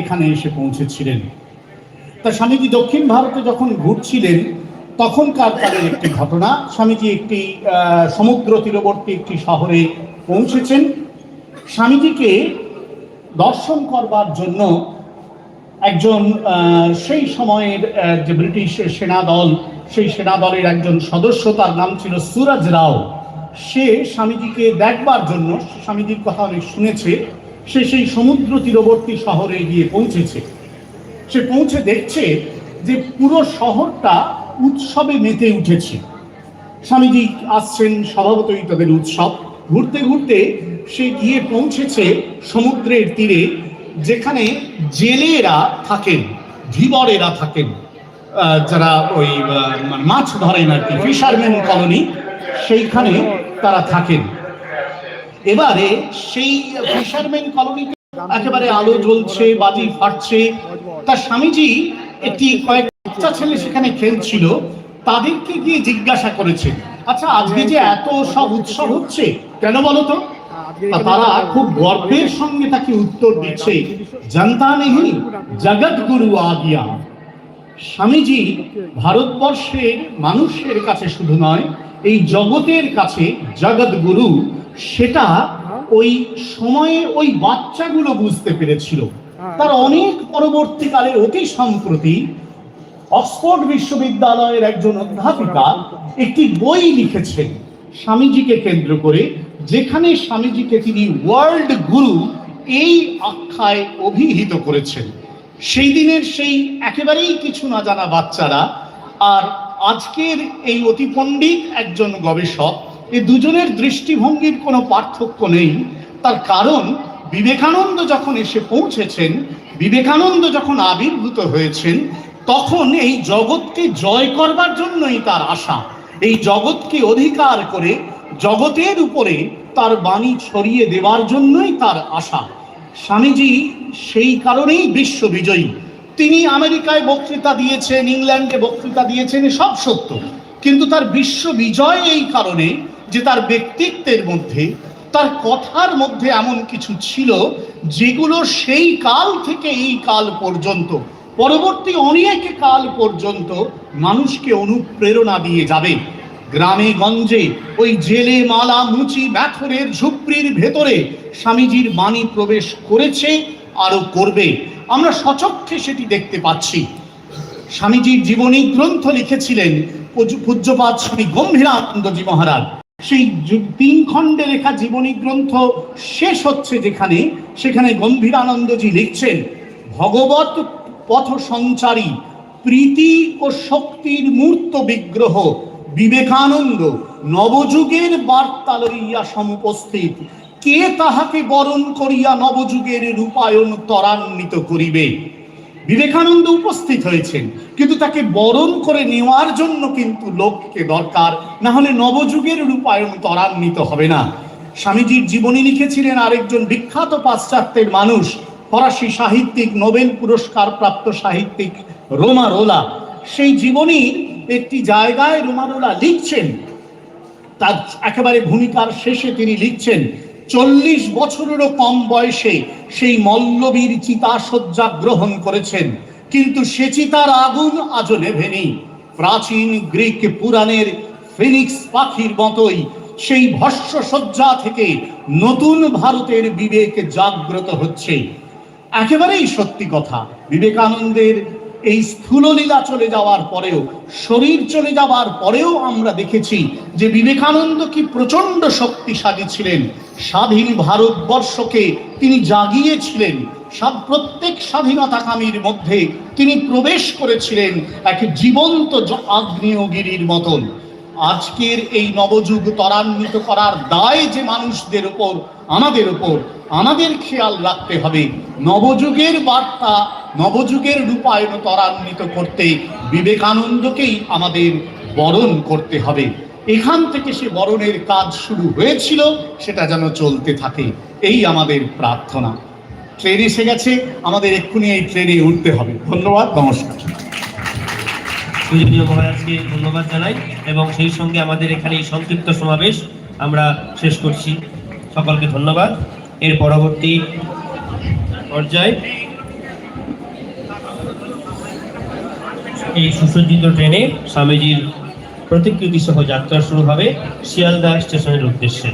এখানে এসে পৌঁছেছিলেন। তা স্বামীজি দক্ষিণ ভারতে যখন ঘুরছিলেন, তখনকার কালের একটি ঘটনা, স্বামীজি একটি সমুদ্র তীরবর্তী একটি শহরে পৌঁছেছেন। স্বামীজিকে দর্শন করবার জন্য একজন সেই সময়ের যে ব্রিটিশ সেনা দল, সেই সেনা দলের একজন সদস্য, তার নাম ছিল সুরজ রাও। সে স্বামীজিকে দেখবার জন্য, স্বামীজির কথা অনেক শুনেছে সে সেই সমুদ্র তীরবর্তী শহরে গিয়ে পৌঁছেছে। সে পৌঁছে দেখছে যে পুরো শহরটা উৎসবে মেতে উঠেছে। স্বামীজি আসছেন স্বভাবতই তাদের উৎসব। ঘুরতে ঘুরতে সে গিয়ে পৌঁছেছে সমুদ্রের তীরে, যেখানে জেলেরা থাকেন, ধীবরেরা থাকেন। যারা ওই মাছ ধরেন আর কি ফিশারম্যান কলোনি সেইখানে তারা থাকেন। এবারে সেই ফিশারম্যান কলোনিতে একেবারে আলো জ্বলছে, বাজি ফাটছে। তার স্বামীজি একটি কয়েক বাচ্চা ছেলে সেখানে খেলছিল, তাদেরকে গিয়ে জিজ্ঞাসা করেছে আচ্ছা আজকে যে এত সব উৎসব হচ্ছে, কেন বলো তো তারা খুব গর্বের সঙ্গে তাকে উত্তর দিচ্ছে জানতা নেহি জগৎ গুরু আগিয়া। স্বামীজি ভারতবর্ষের মানুষের কাছে শুধু নয়, এই জগতের কাছে জগৎ গুরু সেটা ওই সময়ে ওই বাচ্চাগুলো বুঝতে পেরেছিল। তার অনেক পরবর্তীকালে অতি সম্প্রতি অক্সফোর্ড বিশ্ববিদ্যালয়ের একজন অধ্যাপিকা একটি বই লিখেছেন স্বামীজিকে কেন্দ্র করে যেখানে স্বামীজিকে তিনি ওয়ার্ল্ড গুরু এই আখ্যায় অভিহিত করেছেন। সেই দিনের সেই একেবারেই কিছু না জানা বাচ্চারা আর আজকের এই অতি পণ্ডিত একজন গবেষক এই দুজনের দৃষ্টিভঙ্গির কোনো পার্থক্য নেই। তার কারণ, বিবেকানন্দ যখন এসে পৌঁছেছেন, বিবেকানন্দ যখন আবির্ভূত হয়েছেন, তখন এই জগৎকে জয় করবার জন্যই তার আশা। এই জগৎকে অধিকার করে জগতের উপরে তার বাণী ছড়িয়ে দেওয়ার জন্যই তার আশা। স্বামীজি সেই কারণেই বিশ্ব বিজয়ী। তিনি আমেরিকায় বক্তৃতা দিয়েছেন, ইংল্যান্ডে বক্তৃতা দিয়েছেন সব সত্য। কিন্তু তার বিশ্ব বিজয় এই কারণে যে তার ব্যক্তিত্বের মধ্যে, তার কথার মধ্যে এমন কিছু ছিল যেগুলো সেই কাল থেকে এই কাল পর্যন্ত, পরবর্তী অনেক কাল পর্যন্ত মানুষকে অনুপ্রেরণা দিয়ে যাবে। গ্রামে গঞ্জে ওই জেলে মালা মুচি ম্যাথরের ঝুপড়ির ভেতরে স্বামীজির বাণী প্রবেশ করেছে আরও করবে। আমরা সচক্ষে সেটি দেখতে পাচ্ছি। স্বামীজির জীবনী গ্রন্থ লিখেছিলেন পূজ্য- পূজ্যপাদ স্বামী গম্ভীরানন্দজি মহারাজ। সেই তিন খণ্ডে লেখা জীবনী গ্রন্থ শেষ হচ্ছে যেখানে, সেখানে গম্ভীরানন্দজি লিখছেন, ভগবত পথ সঞ্চারী প্রীতি ও শক্তির মূর্ত বিগ্রহ, বিবেকানন্দ, নবযুগের বার্তা লইয়া সমুপস্থিত। কে তাহাকে বরণ করিয়া নবযুগের রূপায়ণ ত্বরান্বিত করিবে? বিবেকানন্দ উপস্থিত হয়েছেন। কিন্তু তাকে বরণ করে নেওয়ার জন্য কিন্তু লোককে দরকার। না হলে নবযুগের রূপায়ণ ত্বরান্বিত হবে না। স্বামীজির জীবনী লিখেছিলেন আরেকজন বিখ্যাত পাশ্চাত্যের মানুষ, ফরাসি সাহিত্যিক, নোবেল পুরস্কার প্রাপ্ত সাহিত্যিক রোমারোলা। সেই জীবনীর একটি জায়গায় রোমারোলা লিখছেন। তার একেবারে ভূমিকার শেষে তিনি লিখছেন চল্লিশ বছরেরও কম বয়সে সেই মল্লবীর চিতা শয্যা গ্রহণ করেছেন। কিন্তু সে চিতার আগুন আজও নেভেনি। প্রাচীন গ্রিক পুরাণের ফিনিক্স পাখির মতোই সেই ভস্য শয্যা থেকে নতুন ভারতের বিবেক জাগ্রত হচ্ছে। একেবারেই সত্যি কথা, বিবেকানন্দের এই স্থূললীলা চলে যাওয়ার পরেও, শরীর চলে যাওয়ার পরেও আমরা দেখেছি যে বিবেকানন্দ কি প্রচণ্ড শক্তিশালী ছিলেন। স্বাধীন ভারতবর্ষকে তিনি জাগিয়েছিলেন। সব প্রত্যেক স্বাধীনতাকামীর মধ্যে তিনি প্রবেশ করেছিলেন এক জীবন্ত আগ্নেয়গিরির মতন। আজকের এই নবযুগ ত্বরান্বিত করার দায় যে মানুষদের উপর আমাদের উপর আমাদের খেয়াল রাখতে হবে। নবযুগের বার্তা নবযুগের রূপায়ণ ত্বরান্বিত করতে বিবেকানন্দকেই আমাদের বরণ করতে হবে। এখান থেকে সে বরণের কাজ শুরু হয়েছিল, সেটা যেন চলতে থাকে। এই আমাদের প্রার্থনা। ট্রেন এসে গেছে, আমাদের এক্ষুনি এই ট্রেনে উঠতে হবে। ধন্যবাদ, নমস্কার। পূজনীয় মহারাজকে ধন্যবাদ জানাই, এবং সেই সঙ্গে আমাদের এখানে এই সংক্ষিপ্ত সমাবেশ আমরা শেষ করছি। সকলকে ধন্যবাদ। এর পরবর্তী পর্যায়ে এই সুসজ্জিত ট্রেনে স্বামীজির প্রতিকৃতি সহ যাত্রা শুরু হবে শিয়ালদা স্টেশনের উদ্দেশ্যে।